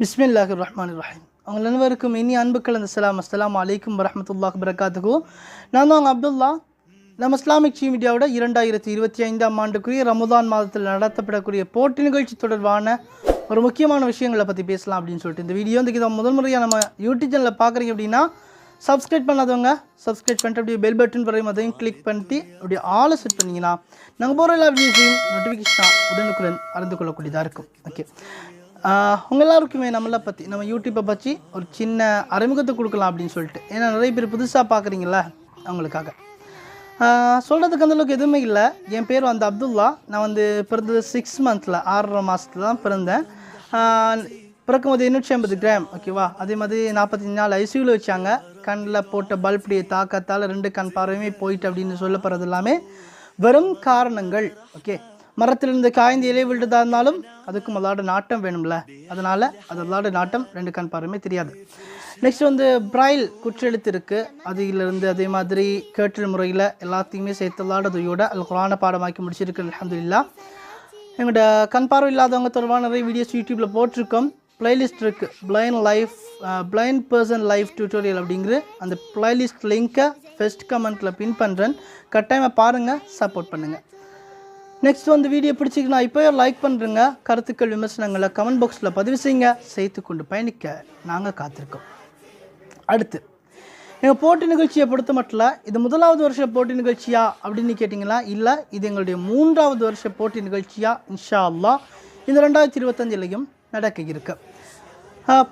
பிஸ்மில்லாஹி ரஹ்மான் ரஹீம் அவங்க அனைவருக்கும் இனி அன்பு கலந்த சலாம். அஸ்லாம் அலைக்கும் வரமத்துல்லாஹ் வரகாத்துகு நான் தான் அவங்க அப்துல்லா. நம்ம இஸ்லாமிக் சி மீடியாவோட இரண்டாயிரத்தி இருபத்தி ஐந்தாம் ஆண்டுக்குரிய ரமதான் மாதத்தில் நடத்தப்படக்கூடிய போட்டி நிகழ்ச்சி தொடர்பான ஒரு முக்கியமான விஷயங்களை பற்றி பேசலாம் அப்படின்னு சொல்லிட்டு இந்த வீடியோ. வந்து இதை முதல் முறையாக நம்ம யூடியூப் சேனலில் பார்க்குறீங்க அப்படின்னா சப்ஸ்கிரைப் பண்ணாதவங்க சப்ஸ்கிரைப் பண்ணிட்டு அப்படியே பெல் பட்டன் வரையும் அதையும் கிளிக் பண்ணிட்டு அப்படியே ஆளை செட் பண்ணிங்கன்னா நாங்கள் போகிற எல்லா வீடியோஸையும் நோட்டிஃபிகேஷன் உடனுக்குடன் அறிந்து கொள்ளக்கூடியதாக இருக்கும். ஓகே உங்கள் எல்லாருக்குமே நம்மளை பற்றி நம்ம யூடியூப்பை பற்றி ஒரு சின்ன அறிமுகத்தை கொடுக்கலாம் அப்படின்னு சொல்லிட்டு. ஏன்னா நிறைய பேர் புதுசாக பார்க்குறீங்களா அவங்களுக்காக. சொல்கிறதுக்கு அந்தளவுக்கு எதுவுமே இல்லை. என் பேர் வந்து அப்துல்லா. நான் வந்து பிறந்தது சிக்ஸ் மந்த்தில் ஆறரை மாதத்துல தான் பிறந்தேன். ஆஹ் பிறக்கும்போது எண்ணூற்றி ஐம்பது கிராம் ஓகேவா அதே மாதிரி நாற்பத்தஞ்சு நாள் ஐசியூவில் வச்சாங்க. கண்ணில் போட்ட பல்புடைய தாக்கத்தால் ரெண்டு கண் பார்வையுமே போயிட்டு அப்படின்னு சொல்லப்படுறது எல்லாமே வெறும் காரணங்கள் ஓகே மரத்திலிருந்து காய்ந்து இலை விழுதா இருந்தாலும் அதுக்கும் அதோட நாட்டம் வேணும்ல. அதனால் அதோட நாட்டம் ரெண்டு கண் பார்வையுமே தெரியாது. நெக்ஸ்ட் வந்து பிரைல் குற்றெழுத்து இருக்குது அதிலிருந்து அதே மாதிரி கேட்டல் முறையில் எல்லாத்தையுமே சேர்த்ததோட துயோட அது குரான பாடமாக்கி முடிச்சிருக்கு. அலமதுல்லா எங்களோட கண் பார்வை இல்லாதவங்க தொடர்பான நிறைய வீடியோஸ் யூடியூப்பில் போட்டிருக்கோம். பிளேலிஸ்ட் இருக்குது blind life blind person life tutorial அப்படிங்கிற அந்த பிளேலிஸ்ட் லிங்க்கை ஃபஸ்ட் கமெண்ட்டில் பின் பண்ணுறேன் கட்டாயமாக பாருங்கள் சப்போர்ட் பண்ணுங்கள் நெக்ஸ்ட் வந்து வீடியோ பிடிச்சிக்கணும் இப்போயே லைக் பண்ணுறங்க கருத்துக்கள் விமர்சனங்களை கமெண்ட் பாக்ஸில் பதிவு செய்யுங்க. செய்து கொண்டு பயணிக்க நாங்கள் காத்திருக்கோம். அடுத்து எங்கள் போட்டி நிகழ்ச்சியை பொறுத்த மட்டும் இது முதலாவது வருஷ போட்டி நிகழ்ச்சியா அப்படின்னு கேட்டிங்களா? இல்லை இது எங்களுடைய மூன்றாவது வருஷ போட்டி நிகழ்ச்சியா? இன்ஷா அல்லாஹ் இந்த ரெண்டாயிரத்தி இருபத்தஞ்சிலையும் நடக்க இருக்கு.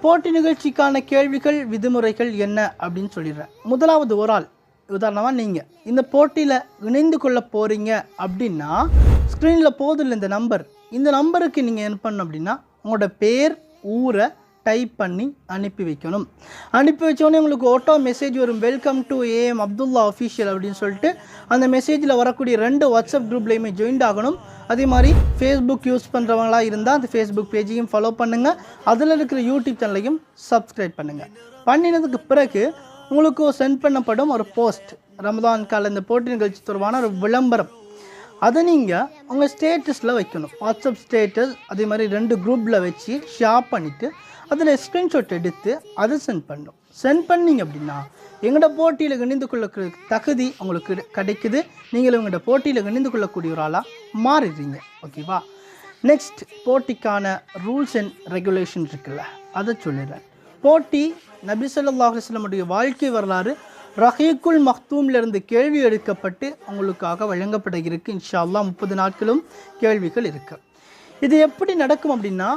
போட்டி நிகழ்ச்சிக்கான கேள்விகள் விதிமுறைகள் என்ன அப்படின்னு சொல்லிடுறேன். முதலாவது ஒரு ஆள் உதாரணமாக நீங்கள் இந்த போட்டியில் இணைந்து கொள்ள போகிறீங்க அப்படின்னா ஸ்க்ரீனில் போதில்லை இந்த நம்பர் இந்த நம்பருக்கு நீங்கள் என்ன பண்ணணும் அப்படின்னா உங்களோட பேர் ஊரை டைப் பண்ணி அனுப்பி வைக்கணும். அனுப்பி வச்சோடனே உங்களுக்கு ஆட்டோ மெசேஜ் வரும். Welcome to AM Abdullah official அப்படின்னு சொல்லிட்டு அந்த மெசேஜில் வரக்கூடிய ரெண்டு வாட்ஸ்அப் குரூப்லேயுமே ஜாயின்ட் ஆகணும். அதே மாதிரி ஃபேஸ்புக் யூஸ் பண்ணுறவங்களா இருந்தால் அந்த ஃபேஸ்புக் பேஜையும் ஃபாலோ பண்ணுங்கள் அதில் இருக்கிற யூடியூப் சேனலையும் சப்ஸ்கிரைப் பண்ணுங்கள் பண்ணினதுக்கு பிறகு உங்களுக்கு சென்ட் பண்ணப்படும் ஒரு போஸ்ட் ரமதான் கால இந்த போட்டி நிகழ்ச்சி தொடர்பான ஒரு விளம்பரம். அதை நீங்கள் உங்கள் ஸ்டேட்டஸில் வைக்கணும். வாட்ஸ்அப் ஸ்டேட்டஸ் அதே மாதிரி ரெண்டு குரூப்பில் வச்சு ஷேர் பண்ணிவிட்டு அதில் ஸ்க்ரீன்ஷாட் எடுத்து அதை சென்ட் பண்ணணும். சென்ட் பண்ணீங்க அப்படின்னா எங்களோட போட்டியில் இணைந்து கொள்ளக்கூடிய தகுதி உங்களுக்கு கிடை- கிடைக்குது. நீங்களும் உங்களோட போட்டியில் இணைந்து கொள்ளக்கூடிய ஒரு ஆளாக மாறிடுறீங்க. ஓகேவா நெக்ஸ்ட் போட்டிக்கான ரூல்ஸ் அண்ட் ரெகுலேஷன் இருக்குல்ல அதை சொல்லிடுறேன். போட்டி நபி ஸல்லல்லாஹு அலைஹி வாழ்க்கை வரலாறு ரஹீக்குல் மஹ்தூம்லேருந்து கேள்வி எடுக்கப்பட்டு அவங்களுக்காக வழங்கப்பட இருக்குது இன்ஷா அல்லாஹ் முப்பது நாட்களும் கேள்விகள் இருக்குது இது எப்படி நடக்கும் அப்படின்னா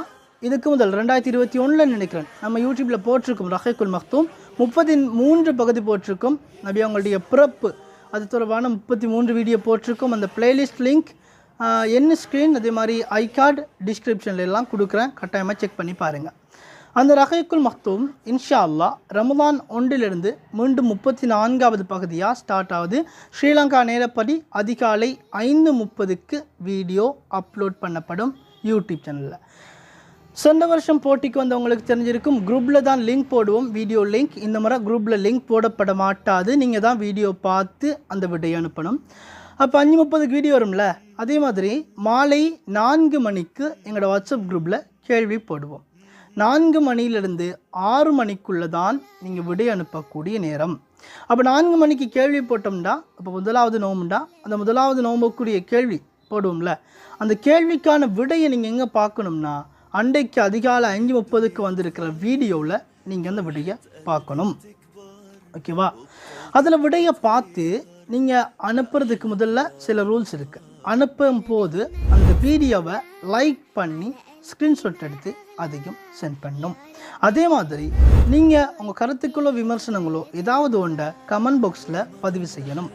இதுக்கு முதல் ரெண்டாயிரத்தி இருபத்தி ஒன்றில் நினைக்கிறேன். நம்ம யூடியூப்பில் போட்டிருக்கோம் ரஹீக்குல் மஹ்தூம் முப்பத்தி மூன்று பகுதி போட்டிருக்கோம். நபி அவங்களுடைய பிறப்பு அது தொடர்பான முப்பத்தி மூன்று வீடியோ போட்டிருக்கோம். அந்த பிளேலிஸ்ட் லிங்க் என்ன ஸ்க்ரீன் அதே மாதிரி ஐ கார்டு டிஸ்கிரிப்ஷன்ல எல்லாம் கொடுக்குறேன். கட்டாயமாக செக் பண்ணி பாருங்கள் அந்த ரகைக்குள் மக்தூம் இன்ஷா அல்லாஹ் ரமலான் ஒன்றிலிருந்து மீண்டும் முப்பத்தி நான்காவது பகுதியாக ஸ்டார்ட் ஆகுது. ஸ்ரீலங்கா நேரப்படி அதிகாலை ஐந்து முப்பதுக்கு வீடியோ அப்லோட் பண்ணப்படும் யூடியூப் சேனலில் சென்ற வருஷம் போட்டிக்கு வந்தவங்களுக்கு தெரிஞ்சிருக்கும் குரூப்பில் தான் லிங்க் போடுவோம். வீடியோ லிங்க் இந்த முறை குரூப்பில் லிங்க் போடப்பட மாட்டாது. நீங்கள் தான் வீடியோ பார்த்து அந்த விடையை அனுப்பணும். அப்போ அஞ்சு முப்பதுக்கு வீடியோ வரும்ல? அதே மாதிரி மாலை நான்கு மணிக்கு எங்களோட வாட்ஸ்அப் குரூப்பில் கேள்வி போடுவோம். நான்கு மணியிலிருந்து ஆறு மணிக்குள்ளே தான் நீங்கள் விடை அனுப்பக்கூடிய நேரம். அப்போ நான்கு மணிக்கு கேள்வி போட்டோம்னா அப்போ முதலாவது நோம்புண்டா அந்த முதலாவது நோம்புக்குரிய கேள்வி போடுவோம்ல. அந்த கேள்விக்கான விடையை நீங்கள் எங்கே பார்க்கணும்னா அன்றைக்கு அதிகாலை அஞ்சு முப்பதுக்கு வந்திருக்கிற வீடியோவில் நீங்கள் அந்த விடையை பார்க்கணும். ஓகேவா? அதில் விடையை பார்த்து நீங்கள் அனுப்புறதுக்கு முதல்ல சில ரூல்ஸ் இருக்குது அனுப்பும் போது அந்த வீடியோவை லைக் பண்ணி ஸ்க்ரீன்ஷாட் எடுத்து அதையும் சென்ட் பண்ணும். அதே மாதிரி நீங்கள் உங்கள் கருத்துக்களோ விமர்சனங்களோ ஏதாவது ஒன்றை கமெண்ட் பாக்ஸில் பதிவு செய்யணும்.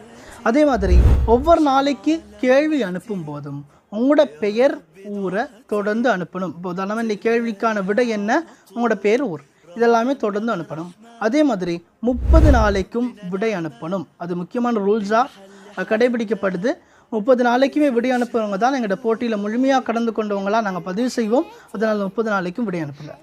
அதே மாதிரி ஒவ்வொரு நாளைக்கு கேள்வி அனுப்பும் போதும் உங்களோட பெயர் ஊரை தொடர்ந்து அனுப்பணும். இப்போ உதாரணமாக இந்த கேள்விக்கான விடை என்ன? உங்களோட பேர் ஊர். இதெல்லாமே தொடர்ந்து அனுப்பணும். அதே மாதிரி முப்பது நாளைக்கும் விடை அனுப்பணும். அது முக்கியமான ரூல்ஸாக கடைபிடிக்கப்படுது. முப்பது நாளைக்குமே விடை அனுப்புறவங்க தான் எங்களோட போட்டியில் முழுமையாக கடந்து கொண்டவங்களாக நாங்கள் பதிவு செய்வோம். அதனால் முப்பது நாளைக்கும் விடை அனுப்புங்க.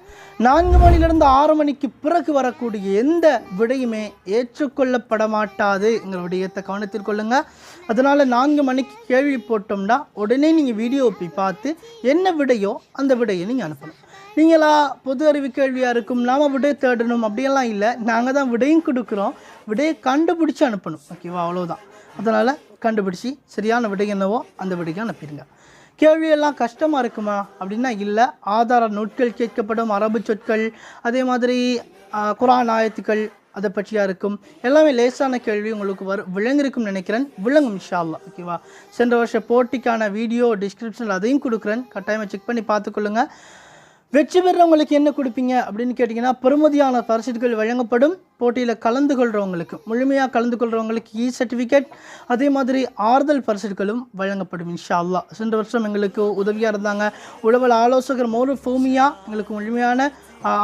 நான்கு மணிலிருந்து ஆறு மணிக்கு பிறகு வரக்கூடிய எந்த விடையுமே ஏற்றுக்கொள்ளப்பட மாட்டாது எங்கள் விடயத்தை கவனத்தில் கொள்ளுங்கள் அதனால் நான்கு மணிக்கு கேள்வி போட்டோம்னா உடனே நீங்கள் வீடியோ போய் பார்த்து என்ன விடையோ அந்த விடையை நீங்கள் அனுப்பணும். நீங்களா பொது அறிவு கேள்வியாக இருக்கும் நாம் விடை தேடணும் அப்படியெல்லாம் இல்லை. நாங்கள் தான் விடையும் கொடுக்குறோம். விடையை கண்டுபிடிச்சி அனுப்பணும். ஓகேவா? அவ்வளோதான் அதனால் கண்டுபிடிச்சி சரியான விடை என்னவோ அந்த விடைக்கு அனுப்பிடுங்க. கேள்வியெல்லாம் கஷ்டமாக இருக்குமா? அப்படின்னா இல்லை. ஆதார நூட்கள் கேட்கப்படும் அரபு சொற்கள் அதே மாதிரி குரான் ஆயத்துக்கள் அதை பற்றியாக இருக்கும். எல்லாமே லேசான கேள்வி உங்களுக்கு வரும் விளங்கிருக்கும் நினைக்கிறேன். விளங்கும் இன்ஷா ஓகேவா சென்ற வருஷ போட்டிக்கான வீடியோ டிஸ்கிரிப்ஷனில் அதையும் கொடுக்குறேன். கட்டாயமாக செக் பண்ணி பார்த்துக்கொள்ளுங்க. வெற்றி பெறவங்களுக்கு என்ன கொடுப்பீங்க அப்படின்னு கேட்டிங்கன்னா பெறுமதியான பரிசுகள் வழங்கப்படும். போட்டியில் கலந்து கொள்கிறவங்களுக்கு முழுமையாக கலந்து கொள்கிறவங்களுக்கு இ சர்டிஃபிகேட் அதே மாதிரி ஆறுதல் பரிசுகளும் வழங்கப்படும் இன்ஷா அல்லா சென்ற வருஷம் எங்களுக்கு உதவியாக இருந்தாங்க. உழவல் ஆலோசகர் மோரு ஃபோமியா எங்களுக்கு முழுமையான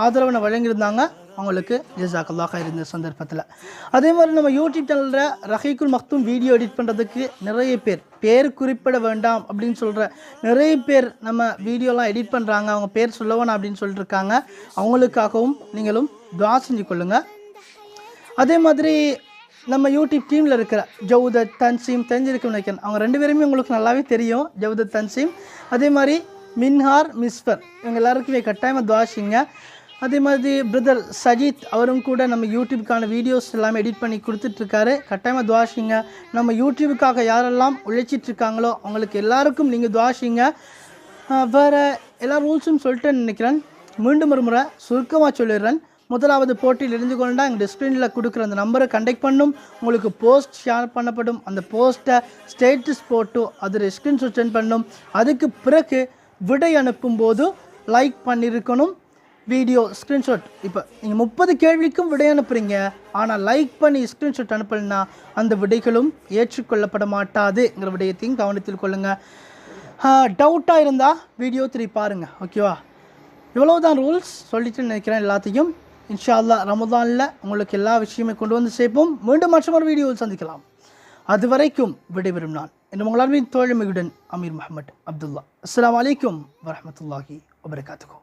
ஆதரவனை வழங்கியிருந்தாங்க. அவங்களுக்கு ஜிசாக்கல்லாக இருந்த சந்தர்ப்பத்தில். அதே மாதிரி நம்ம யூடியூப் சேனலில் ரஹீக்குல் மக்தும் வீடியோ எடிட் பண்ணுறதுக்கு நிறைய பேர் பேர் குறிப்பிட வேண்டாம் அப்படின்னு சொல்கிற நிறைய பேர் நம்ம வீடியோலாம் எடிட் பண்ணுறாங்க அவங்க பேர் சொல்லவேணாம் அப்படின்னு சொல்லிட்டு இருக்காங்க. அவங்களுக்காகவும் நீங்களும் துவா செஞ்சு கொள்ளுங்கள் அதே மாதிரி நம்ம யூடியூப் டீமில் இருக்கிற ஜவுதத் தன்சீம் தெரிஞ்சிருக்கும் நினைக்கிறேன். அவங்க ரெண்டு பேருமே உங்களுக்கு நல்லாவே தெரியும். ஜவுதத் தன்சீம். அதே மாதிரி மின்ஹார் மிஸ்ஃபர் இவங்க எல்லாருக்குமே கட்டாயமாக துவாசிங்க அதே மாதிரி பிரதர் சஜித் அவரும் கூட நம்ம யூடியூப்க்கான வீடியோஸ் எல்லாமே எடிட் பண்ணி கொடுத்துட்ருக்காரு. கட்டாயமாக துவாசிங்க நம்ம யூடியூபுக்காக யாரெல்லாம் உழைச்சிட்ருக்காங்களோ அவங்களுக்கு எல்லாருக்கும் நீங்கள் துவாசிங்க வேறு எல்லா ரூல்ஸும் சொல்லிட்டேன்னு நினைக்கிறேன். மீண்டும் ஒரு முறை சுருக்கமாக சொல்லிடுறேன். முதலாவது போட்டியில் இருந்து கொண்டா எங்கள் டிஸ்பிளினில் கொடுக்குற அந்த நம்பரை கண்டெக்ட் பண்ணும். உங்களுக்கு போஸ்ட் ஷேர் பண்ணப்படும். அந்த போஸ்ட்டை ஸ்டேட்டஸ் போட்டு அதில் ஸ்க்ரீன்ஷாட் சென்ட் பண்ணும். அதுக்கு பிறகு விடை அனுப்பும்போது லைக் பண்ணியிருக்கணும். வீடியோ ஸ்க்ரீன்ஷாட் இப்போ நீங்கள் முப்பது கேள்விக்கும் விடை அனுப்புகிறீங்க ஆனால் லைக் பண்ணி ஸ்க்ரீன்ஷாட் அனுப்பலைன்னா அந்த விடைகளும் ஏற்றுக்கொள்ளப்பட மாட்டாதுங்கிற விடயத்தையும் கவனத்தில் கொள்ளுங்கள் டவுட்டாக இருந்தால் வீடியோ திருப்பி பாருங்கள் ஓகேவா இவ்வளோ தான் ரூல்ஸ் சொல்லிட்டு நினைக்கிறேன் எல்லாத்தையும். இன்ஷா அல்லாஹ் ரமதானில் உங்களுக்கு எல்லா விஷயமே கொண்டு வந்து சேர்ப்போம். மீண்டும் மற்றொரு வீடியோவில் சந்திக்கலாம். அது வரைக்கும் விடைபெறும் நான் என்று உங்களால் தோழமையுடன் அமீர் முகமது அப்துல்லா. அஸ்லாம் அலைக்கும் வரமத்துல்லாஹி வபரகாத்துக்கும்